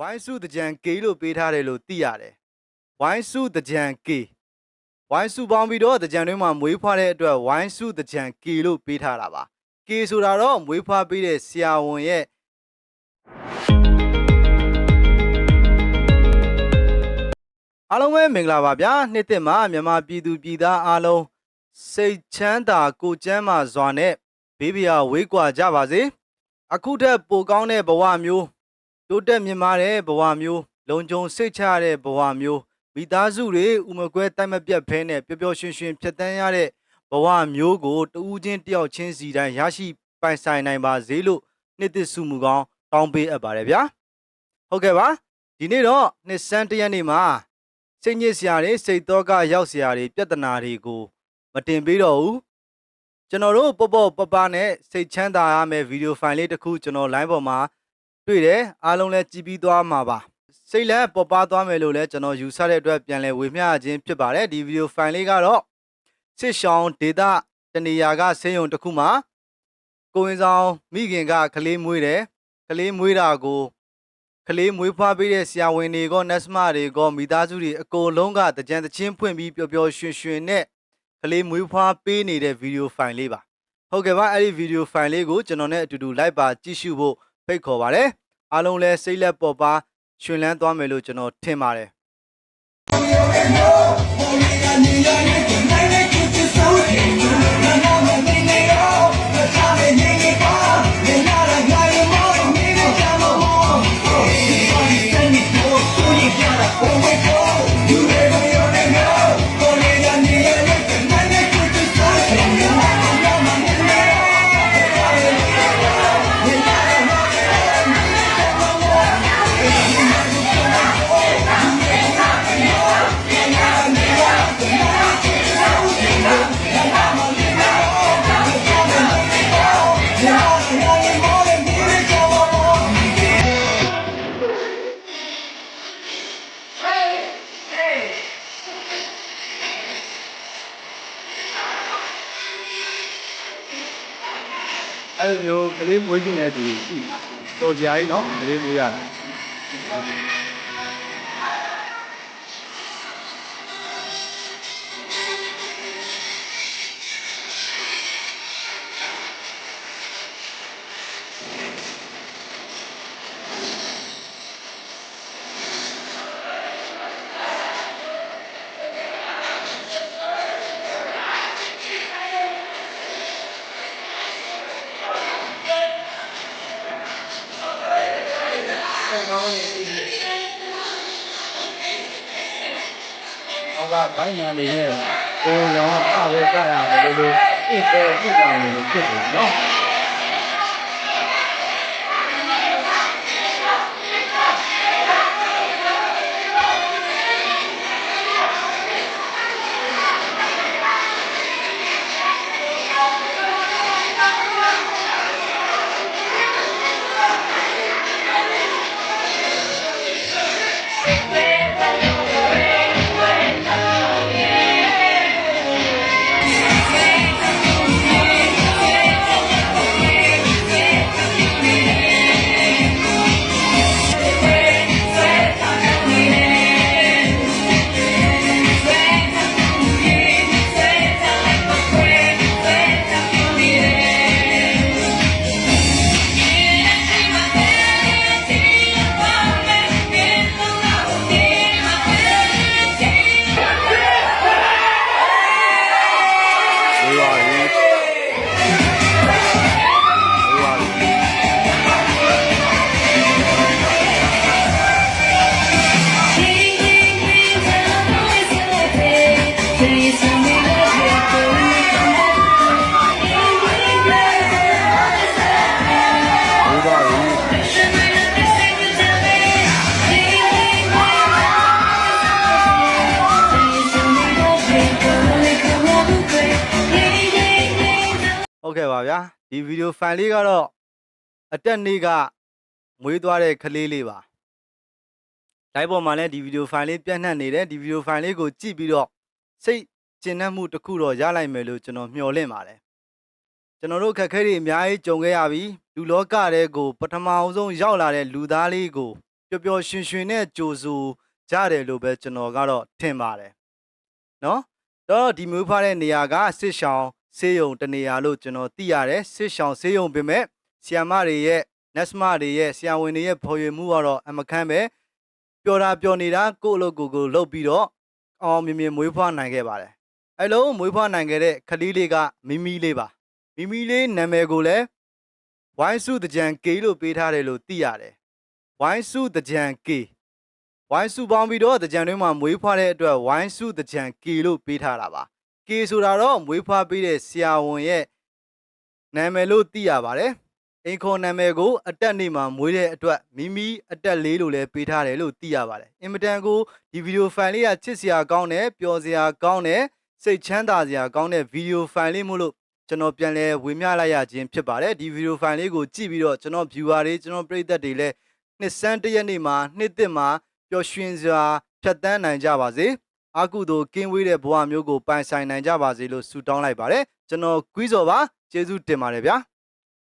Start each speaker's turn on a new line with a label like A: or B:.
A: ဝိုင်းစုတကြံကေလို့ပေးထားတယ်လို့သိရတယ်ဝိုင်းစုတကြံကေဝိုင်းစုပေါင်းပြီးတော့တကြံတွင်းမှာမွေးဖွားတဲ့အတွက်ဝိုင်းစုတကြံကေလို့ပေးထားတာပါကေဆိုတာတော့မွေးဖွားပေးတဲ့ဆရာဝန်ရဲ့အားလုံးပဲမင်္ဂလာပါဗျာနှစ်သက်မှာမြန်မာပြည်သူပြည်သားအားလုံးစိတ်ချမ်းသာကိုယ်ကျန်းမာစွာနဲ့ဘေးဘီယာဝေးကွာကြပါစေအခုထက်ပိုကောင်းတဲ့ဘဝမျိုး တိုးတက်မြင့်မားတဲ့ဘဝမျိုးလုံခြုံစိတ်ချရတဲ့ဘဝမျိုးမိသားစုတွေဥမကွဲတိုက်မပြတ်ဖဲနဲ့ပျော်ပျော်ရွှင်ရွှင်ဖြတ်တန်းရတဲ့ဘဝမျိုးကိုတဦးချင်းတယောက်ချင်းစီတိုင်းရရှိပိုင်ဆိုင်နိုင်ပါစေလို့နှစ်သက်စုမူကောင်းတောင်းပေးအပ်ပါတယ်ဗျာဟုတ်ကဲ့ပါဒီနေ့တော့နှစ်ဆန်းတစ်ရက်နေ့မှာစိတ်ညစ်စရာတွေစိတ်တော့ကရောက်စရာတွေပြဿနာတွေကိုမတင်ပေးတော့ဘူးကျွန်တော်တို့ပေါ့ပေါ့ပပနဲ့စိတ်ချမ်းသာရမယ့်ဗီဒီယိုဖိုင်လေးတစ်ခုကျွန်တော် line ပေါ်မှာ တွေ့တယ်အားလုံးလည်းကြည်ပြီးသွားမှာပါစိတ်လည်းပေါ်ပါသွားမယ်လို့လည်းကျွန်တော်ယူဆတဲ့အတွက်ပြန်လည်ဝေမျှခြင်းဖြစ်ပါတယ်ဒီဗီဒီယိုဖိုင်လေးကတော့စစ်ရှောင်းဒေတာတနေရာကဆေးရုံတစ်ခုမှာကိုဝင်ဆောင်မိခင်ကကလေးမွေးတယ်ကလေးမွေးတာကိုကလေးမွေးဖွားပေးတဲ့ဆရာဝန်တွေကနတ်စမတွေကမိသားစုတွေအကုန်လုံးကတကြံတချင်းဖွင့်ပြီးပျော်ပျော်ရွှင်ရွှင်နဲ့ကလေးမွေးဖွားပေးနေတဲ့ဗီဒီယိုဖိုင်လေးပါဟုတ်ကဲ့ပါအဲ့ဒီဗီဒီယိုဖိုင်လေးကိုကျွန်တော်နဲ့အတူတူလိုက်ပါကြည့်ရှုဖို့ဖိတ်ခေါ်ပါတယ် အားလုံးလည်းစိတ်လက်ပေါ်ပါရှင်လန်းသွားမယ်လို့ကျွန်တော်ထင်ပါတယ်
B: အဲ့လိုမျိုးကလေးမွေးခြင်းတဲ့သူရှိတော်ကြကြီးနော်ကလေးမွေးရတာ အောက်ကဘိုင်းနာနေနဲ့ကိုယ်ရောအပဲကြရမယ်လို့လို့အိတ်ပဲပြကြတယ်လို့ဖြစ်တယ်နော်
A: ဟုတ်ကဲ့ပါဗျာဒီဗီဒီယိုဖိုင်လေးကတော့အတက်နေ့ကမွေးသွားတဲ့ကလေးလေးပါလိုက်ပေါ်မှာလည်းဒီဗီဒီယိုဖိုင်လေးပြန့်နှံ့နေတယ်ဒီဗီဒီယိုဖိုင်လေးကိုကြည့်ပြီးတော့စိတ်ကျဉ်နှံ့မှုတစ်ခုတော့ရလိုက်မယ်လို့ကျွန်တော်မျှော်လင့်ပါတယ်ကျွန်တော်တို့ခက်ခဲတွေအများကြီးကြုံခဲ့ရပြီလူလောကတဲ့ကိုပထမအောင်ဆုံးရောက်လာတဲ့လူသားလေးကိုပျော်ပျော်ရွှင်ရွှင်နဲ့ကြိုဆိုကြတယ်လို့ပဲကျွန်တော်ကတော့ထင်ပါတယ်နော်တော့ဒီမျိုးဖားတဲ့နေရာကစစ်ဆောင် ဆေးရုံတနေရာလို့ကျွန်တော်သိရတယ်စစ်ဆောင်ဆေးရုံပြင်မဲ့ဆီယမတွေရဲ့ NESMA တွေရဲ့ဆရာဝန်တွေရဲ့ဖော်ရွေမှုကတော့အမခန့်ပဲပျော်တာပျော်နေတာကိုယ့်အလုပ်ကိုယ်ကိုလုပ်ပြီးတော့အောင်အောင်မြင်မြင်မွေးဖွားနိုင်ခဲ့ပါတယ်အဲလုံးမွေးဖွားနိုင်ခဲ့တဲ့ကလေးလေးကမိမီလေးပါမိမီလေးနာမည်ကိုလည်းဝိုင်းစုတကြံကေလို့ပေးထားတယ်လို့သိရတယ်ဝိုင်းစုတကြံကေဝိုင်းစုပေါင်းပြီးတော့တကြံတွင်းမှာမွေးဖွားတဲ့အတွက်ဝိုင်းစုတကြံကေလို့ပေးထားတာပါ ကေဆိုတာတော့မွေးဖွားပေးတဲ့ဆရာဝန်ရဲ့နာမည်လို့သိရပါတယ်အင်ခွန်နာမည်ကိုအတက်နေမှာမွေးတဲ့အတွက်မိမိအတက်လေးလို့လည်းပေးထားတယ်လို့သိရပါတယ်အင်မတန်ကိုဒီဗီဒီယိုဖိုင်လေးကချစ်စရာကောင်းတယ်ပျော်စရာကောင်းတယ်စိတ်ချမ်းသာစရာကောင်းတဲ့ဗီဒီယိုဖိုင်လေးမို့လို့ကျွန်တော်ပြန်လဲဝေမျှလိုက်ရခြင်းဖြစ်ပါတယ်ဒီဗီဒီယိုဖိုင်လေးကိုကြည့်ပြီးတော့ကျွန်တော် viewer တွေကျွန်တော်ပရိသတ်တွေလည်းနှစ်စန်းတစ်ရက်နေ့မှာနှစ်သက်မှာပျော်ရွှင်စွာဖြတ်တန်းနိုင်ကြပါစေ အာကုသို့ကင်းဝေးတဲ့ဘဝမျိုးကိုပိုင်ဆိုင်နိုင်ကြပါစေလို့ဆုတောင်းလိုက်ပါတယ်ကျွန်တော်ကွီးစော်ပါကျေးဇူးတင်ပါတယ်ဗျာ